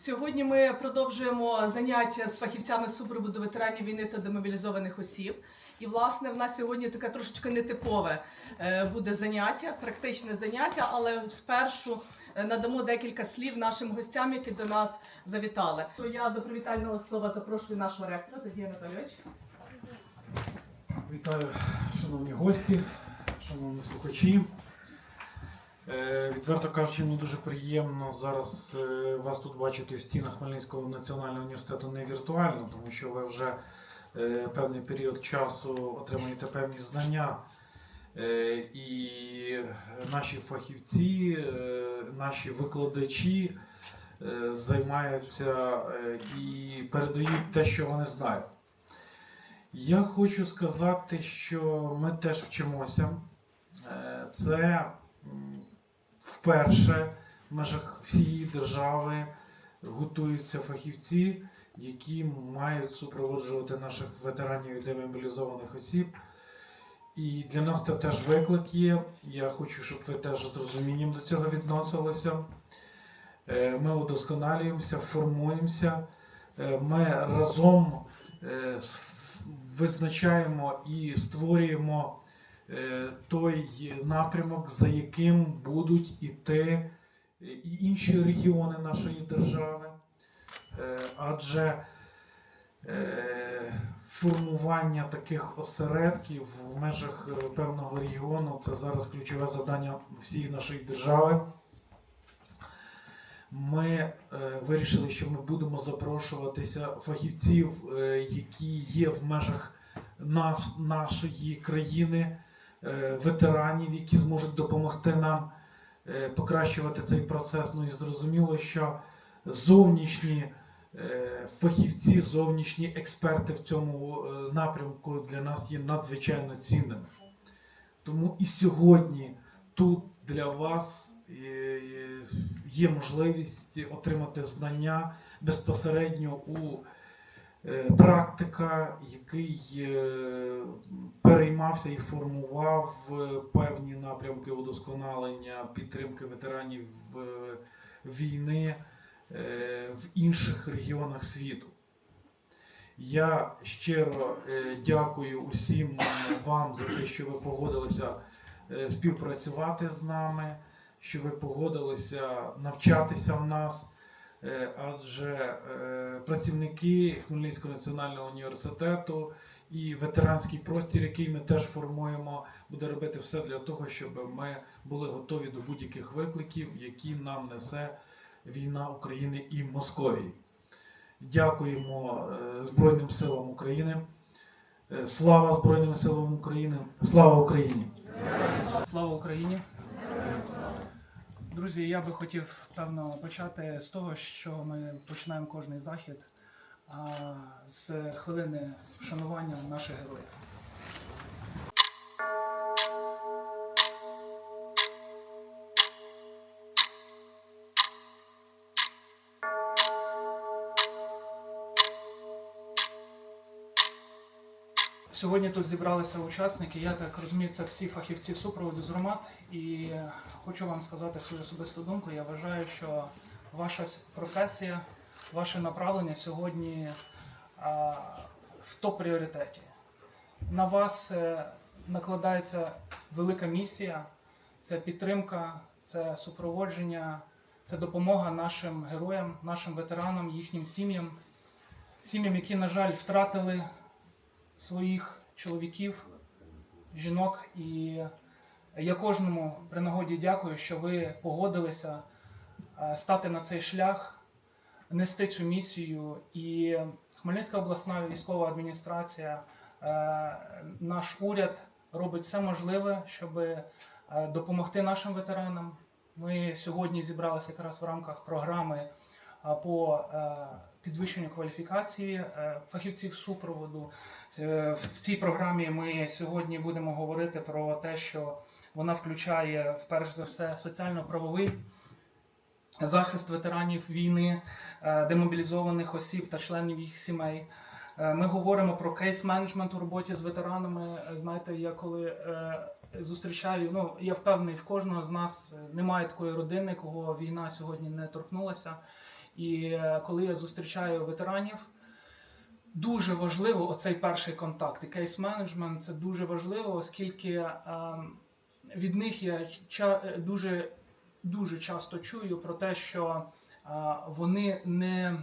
Сьогодні ми продовжуємо заняття з фахівцями супроводу ветеранів війни та демобілізованих осіб. І власне в нас сьогодні таке трошечки нетипове е, буде заняття, практичне заняття, але спершу е, надамо декілька слів нашим гостям, які до нас завітали. То Я до привітального слова запрошую нашого ректора Сергія Анатолійовича. Вітаю, шановні гості, шановні слухачі. Е, Відверто кажучи, мені дуже приємно зараз е, вас тут бачити в стінах Хмельницького національного університету не віртуально, тому що ви вже е, певний період часу отримуєте певні знання. І наші фахівці, наші викладачі займаються і передають те, що вони знають. Я хочу сказати, що ми теж вчимося. Це вперше в межах всієї держави готуються фахівці, які мають супроводжувати наших ветеранів і демобілізованих осіб. І для нас це теж виклик є. Я хочу, щоб ви теж з розумінням до цього відносилися. Е, Ми удосконалюємося, формуємося. Е, Ми разом е, визначаємо і створюємо той напрямок, за яким будуть іти е, і інші регіони нашої держави. Е, Адже е, формування таких осередків в межах е, певного регіону це зараз ключове завдання всієї нашої держави. Ми е, вирішили, що ми будемо запрошуватися фахівців, е, які є в межах нас, нашої країни, е, ветеранів, які зможуть допомогти нам е, покращувати цей процес. Ну і зрозуміло, що зовнішні е, фахівці, зовнішні експерти в цьому е, напрямку для нас є надзвичайно цінними. Тому і сьогодні тут для вас е, є можливість отримати знання безпосередньо у е, практика, який е, переймався і формував е, певні напрямки удосконалення підтримки ветеранів е, війни е, в інших регіонах світу. Я щиро е, дякую усім вам за те, що ви погодилися е, співпрацювати з нами, що ви погодилися навчатися в нас. Е, Адже е, працівники Хмельницького національного університету і ветеранський простір, який ми теж формуємо, буде робити все для того, щоб ми були готові до будь-яких викликів, які нам несе війна України і Московії. Дякуємо е, Збройним силам України. Слава Збройним силам України! Слава Україні! Слава Україні! Друзі, я би хотів певно почати з того, що ми починаємо кожний захід з хвилини вшанування наших героїв. Сьогодні тут зібралися учасники. Я так розумію, це всі фахівці супроводу з громад. І хочу вам сказати свою особисту думку. Я вважаю, що ваша професія, ваше направлення сьогодні а, в топ-пріоритеті. На вас е, накладається велика місія, це підтримка, це супроводження, це допомога нашим героям, нашим ветеранам, їхнім сім'ям, сім'ям, які, на жаль, втратили своїх чоловіків, жінок. І я кожному при нагоді дякую, що ви погодилися е, стати на цей шлях, нести цю місію. І Хмельницька обласна військова адміністрація, е, наш уряд робить все можливе, щоб е, допомогти нашим ветеранам. Ми сьогодні зібралися якраз в рамках програми по підвищенню кваліфікації е, фахівців супроводу. Е, В цій програмі ми сьогодні будемо говорити про те, що вона включає вперше за все соціально-правовий захист ветеранів війни, е, демобілізованих осіб та членів їх сімей. Ми говоримо про кейс-менеджмент у роботі з ветеранами. Знаєте, я коли зустрічаю, ну я впевнений, в кожного з нас немає такої родини, кого війна сьогодні не торкнулася. І е, коли я зустрічаю ветеранів, дуже важливо оцей перший контакт. І кейс-менеджмент це дуже важливо, оскільки ем, від них я дуже, дуже часто чую про те, що е, вони не.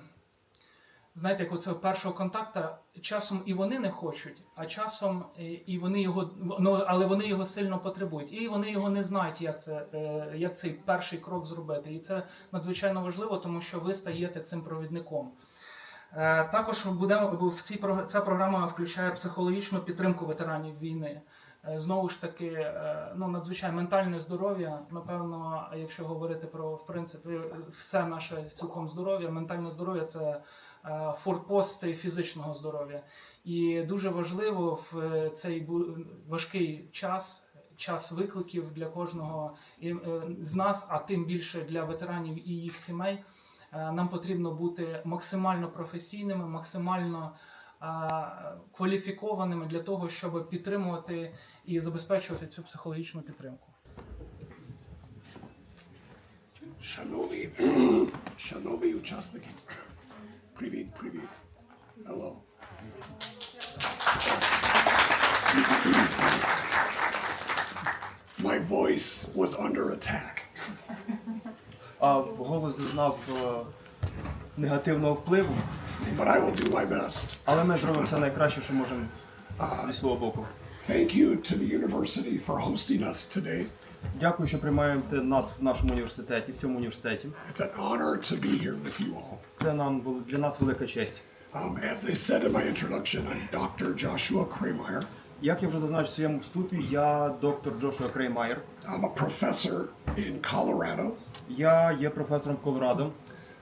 Знаєте, як оце першого контакту часом і вони не хочуть, а часом і- і вони його ну, але вони його сильно потребують, і вони його не знають, як це е, як цей перший крок зробити. І це надзвичайно важливо, тому що ви стаєте цим провідником. Е, Також будемо в цій ця програма включає психологічну підтримку ветеранів війни. Е, Знову ж таки, е, ну надзвичайно ментальне здоров'я. Напевно, якщо говорити про в принципі все наше цілком здоров'я, ментальне здоров'я це е, форпост фізичного здоров'я. І дуже важливо в цей важкий час, час викликів для кожного з нас, а тим більше для ветеранів і їх сімей. Нам потрібно бути максимально професійними, максимально кваліфікованими для того, щоб підтримувати і забезпечувати цю психологічну підтримку. Шановні, шановні учасники, привіт, привіт. Hello. My voice was under attack. А голос зазнав е, негативного впливу, But I will do my best. але ми зробимо все найкраще, що можемо зі свого боку. Thank you to the university for hosting us today. Дякую, що приймаєте нас в нашому університеті, в цьому університеті. It's an honor to be here with you all. Це нам вел- для нас велика честь. Um, as they said in my introduction, I'm Dr. Joshua Krameyer. Як я вже зазначив в своєму вступі, я доктор Джошуа Креймайер. I'm a professor in Colorado. Я є професором Колорадо,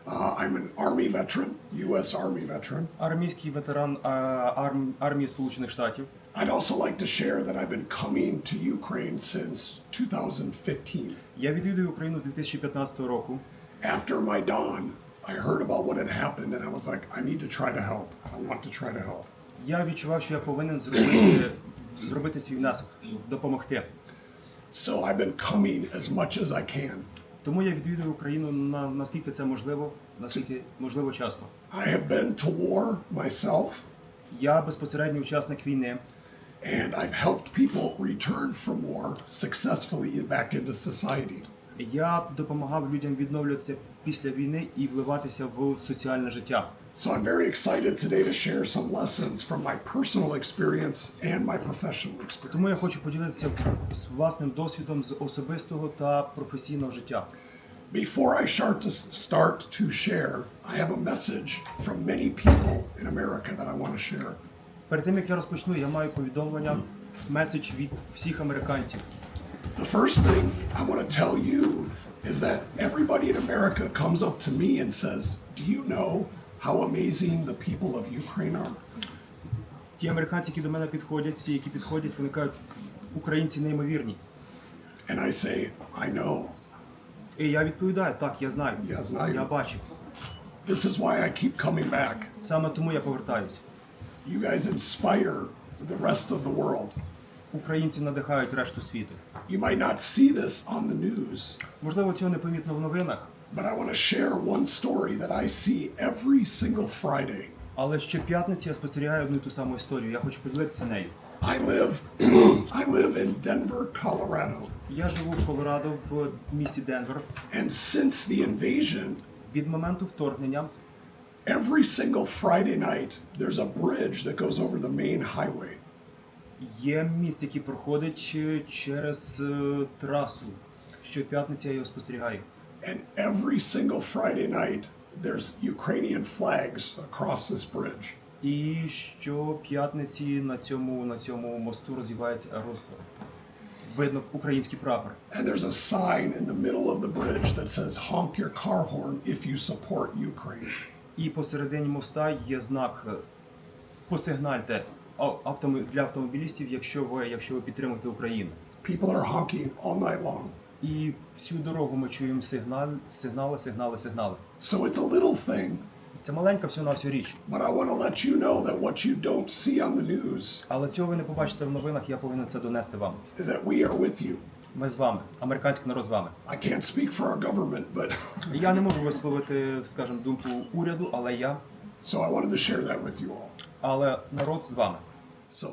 Uh, I'm an Army veteran, U.S. Army veteran. армійський ветеран е, арм- армії Сполучених Штатів. I'd also like to share that I've been coming to Ukraine since 2015. Я відвідую Україну з 2015 року. After Maidan, I heard about what had happened and I was like, I need to try to help. I want to try to help. Я відчував, що я повинен зробити, зробити свій внесок, допомогти. So I've been coming as much as I can. Тому я відвідую Україну на наскільки це можливо, наскільки можливо часто. I have been to war myself Я безпосередній учасник війни. and I've helped people return from war successfully back into society. Я допомагав людям відновлюватися після війни і вливатися в соціальне життя. So I'm very excited today to share some lessons from my personal experience and my professional experience. Тому я хочу поділитися з власним досвідом з особистого та професійного життя. Before I start to start to share, I have a message from many people in America that I want to share. Перед тим як я розпочну, я маю повідомлення, меседж від всіх американців. The first thing I want to tell you is that everybody in America comes up to me and says, "Do you know how amazing the people of Ukraine are?" Ті американці, які до мене підходять, всі, які підходять, вони кажуть, українці неймовірні. And I say, "I know. І я відповідаю, так, я знаю. Я знаю. Я бачив. This is why I keep coming back. Саме тому я повертаюся. You guys inspire the rest of the world. Українці надихають решту світу. You might not see this on the news, Можливо, цього не помітно в новинах, but I want to share one story that I see every single Friday. але щоп'ятниці я спостерігаю одну і ту саму історію. Я хочу поділитися нею. I live I live in Denver, Colorado. Я живу в Колорадо в місті Денвер. And since the invasion, Від моменту вторгнення every single Friday night there's a bridge that goes over the main highway. Є міст, який проходить е, через е, трасу. Щоп'ятниці я його спостерігаю. And every single Friday night there's Ukrainian flags across this bridge. І щоп'ятниці на цьому, на цьому мосту розвивається роз... видно український прапор. And there's a sign in the middle of the bridge that says honk your car horn if you support Ukraine. І посередині моста є знак е, посигнальте для автомобілістів, якщо ви, якщо ви підтримуєте Україну. People are honking all night long. І всю дорогу ми чуємо сигнал, сигнали, сигнали, сигнали. So it's a little thing, Це маленька всього на всю річ. but I want to let you know that what you don't see on the news Але цього ви не побачите в новинах, я повинен це донести вам. is that we are with you. Ми з вами, американський народ з вами. I can't speak for our government, but Я не можу висловити, скажімо, думку уряду, але я, so I wanted to share that with you all. але народ з вами. So